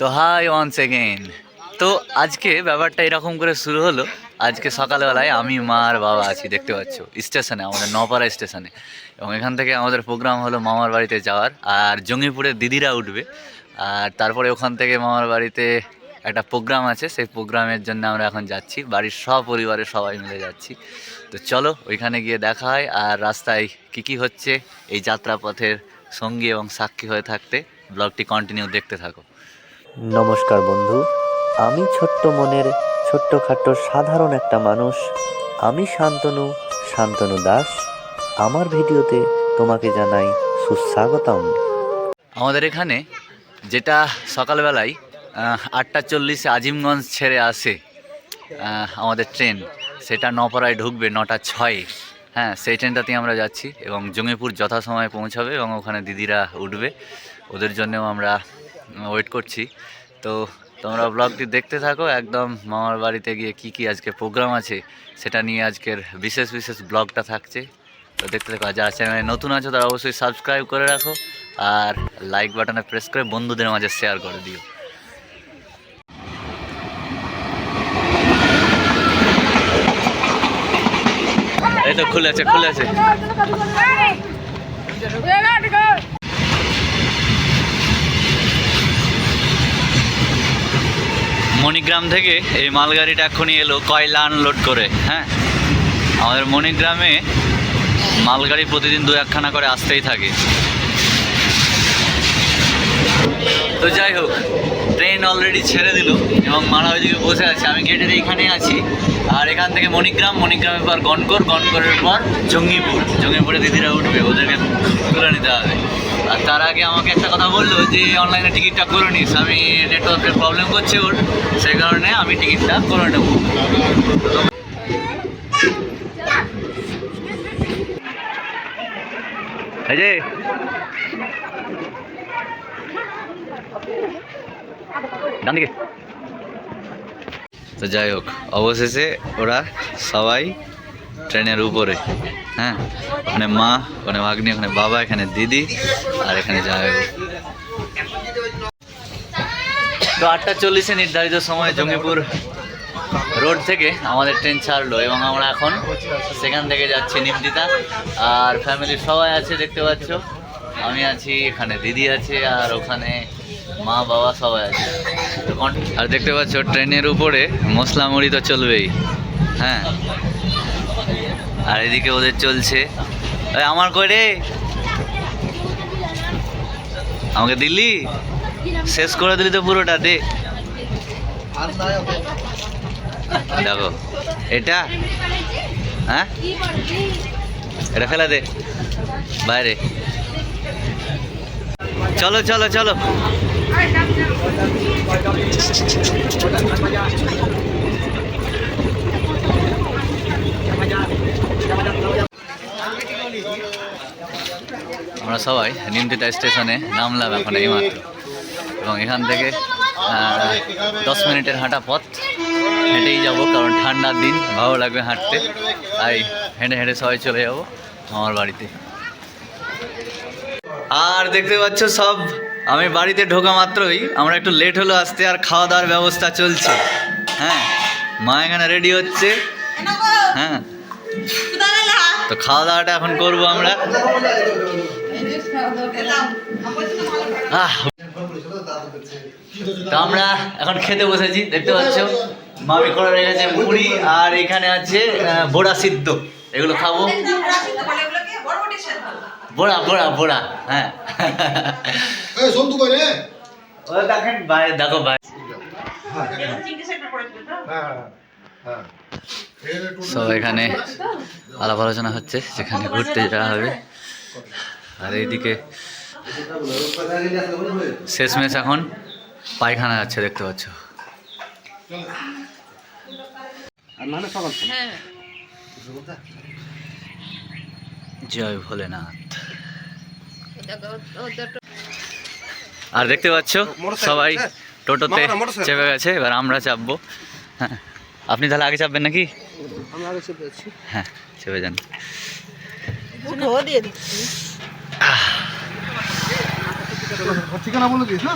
তো high once again তো আজকে ব্যাপারটা এরকম করে শুরু হলো, আজকে সকালবেলায় আমি, মা আর বাবা আছি, দেখতে পাচ্ছ, স্টেশনে, আমাদের নপাড়া স্টেশনে। এবং এখান থেকে আমাদের প্রোগ্রাম হলো মামার বাড়িতে যাওয়ার, আর জঙ্গিপুরের দিদিরা উঠবে। আর তারপরে ওখান থেকে মামার বাড়িতে একটা প্রোগ্রাম আছে, সেই প্রোগ্রামের জন্য আমরা এখন যাচ্ছি। বাড়ির সব পরিবারের সবাই মিলে যাচ্ছি। তো চলো, ওইখানে গিয়ে দেখা হয়, আর রাস্তায় কী কী হচ্ছে, এই যাত্রাপথের সঙ্গী এবং সাক্ষী হয়ে থাকতে, ব্লগটি কন্টিনিউ দেখতে থাকো। নমস্কার বন্ধু। আমি ছোট্ট মনের ছোট্টখাট্ট সাধারণ একটা মানুষ। আমি শান্তনু শান্তনু দাস। আমার ভিডিওতে তোমাকে জানাই সুস্বাগতম। আমাদের এখানে যেটা সকালবেলায় আটটা চল্লিশে আজিমগঞ্জ ছেড়ে আসে আমাদের ট্রেন। সেটা নপাড়ায় ঢুকবে নটা ছয়ে। হ্যাঁ সেই ট্রেনটাতেই আমরা যাচ্ছি এবং জঙ্গিপুর যথাসময়ে পৌঁছাবে এবং ওখানে দিদিরা উঠবে। ওদের জন্যও আমরা ওয়েট করছি। তো তোমরা ব্লগটি দেখতে থাকো, একদম মামার বাড়িতে গিয়ে কি কি আজকে প্রোগ্রাম আছে, সেটা নিয়ে আজকের বিশেষ বিশেষ ব্লগটা থাকছে। তো দেখতে থাকো যারা চ্যানেলে নতুন আছো, তারা অবশ্যই সাবস্ক্রাইব করে রাখো, আর লাইক বাটনে প্রেস করে বন্ধুদের মাঝে শেয়ার করে দিও। এই তো খুলে আছে খুলে আছে মণিগ্রাম থেকে এই মালগাড়িটা এখনই এলো, কয়লা আনলোড করে হ্যাঁ? আমাদের মণিগ্রামে মালগাড়ি প্রতিদিন দু একখানা করে আসতেই থাকে। তো যাই হোক ট্রেন অলরেডি ছেড়ে দিল এবং মারা ওইদিকে বসে আছে। আমি গেটের এইখানে আছি। আর এখান থেকে মণিগ্রাম, মণিগ্রামের পর গনগর গনগরের পর জঙ্গিপুর। জঙ্গিপুরে দিদিরা উঠবে, ওদেরকে তুলে নিতে হবে। আর তার আগে আমাকে একটা কথা বলল যে অনলাইনে টিকিটটা করে নিস। আমি নেটওয়ার্কের প্রবলেম করছে ওর, সেই কারণে আমি টিকিটটা করে নেব। যে। তো যাই হোক, অবশেষে ওরা সবাই ট্রেনের উপরে হ্যাঁ? ওখানে মা, ওখানে ভাগ্নি, ওখানে বাবা, এখানে দিদি, আর এখানে হোক তো আটটা চল্লিশে নির্ধারিত সময় জঙ্গিপুর রোড থেকে আমাদের ট্রেন ছাড়লো এবং আমরা এখন সেখান থেকে যাচ্ছি নিমতিতা আর ফ্যামিলির সবাই আছে, দেখতে পাচ্ছ। আমি আছি, এখানে দিদি আছে, আর ওখানে মা, বাবা সবাই আছে। আর দেখতে পাচ্ছ, ট্রেনের উপরে মশলা মুড়ি তো চলবেই হ্যাঁ? আর এদিকে ওদের চলছে। আমার কই রে? আমাকে দিল্লি শেষ করে দিলি তো পুরোটা, দে। দেখো, এটা হ্যাঁ? এটা ফেলা দে, বাইরে। চলো চলো চলো। সবাই নিমতিতা স্টেশনে নামলাম এখন এই এইমাত্র। এবং এখান থেকে দশ মিনিটের হাঁটা পথ। হেঁটেই যাব, কারণ ঠান্ডার দিন, ভালো লাগবে হাঁটতে। তাই হেঁটে হেঁটে সবাই চলে যাব আমার বাড়িতে। আর দেখতে পাচ্ছ সব, আমি বাড়িতে ঢোকা মাত্রই। আমরা একটু লেট হলো আসতে, আর খাওয়া দাওয়ার ব্যবস্থা চলছে। হ্যাঁ মা এখানে রেডি হচ্ছে। হ্যাঁ তো খাওয়া দাওয়াটা এখন করব আমরা। তো আমরা এখন খেতে বসেছি দেখতে পাচ্ছ? মামি করে রেখেছে মুড়ি আর এখানে আছে বোড়া সিদ্ধ। এগুলো খাব। বোড়া বোড়া বোড়া হ্যাঁ। দেখেন ভাই দেখো ভাই। হ্যাঁ হ্যাঁ সব এখানে আলাপ আলোচনা হচ্ছে যেখানে ঘুরতে যাওয়া হবে। আর এইদিকে শেষমেশ এখন পায়খানা যাচ্ছে দেখতে পাচ্ছ। জয় ভোলেনাথ। আর দেখতে পাচ্ছ সবাই টোটোতে চেপে গেছে এবার আমরা চাপবো। হ্যাঁ। আপনি তাহলে আগে চাপবেন নাকি? হ্যাঁ চেপে যান। ঠিকানা বলে দিস না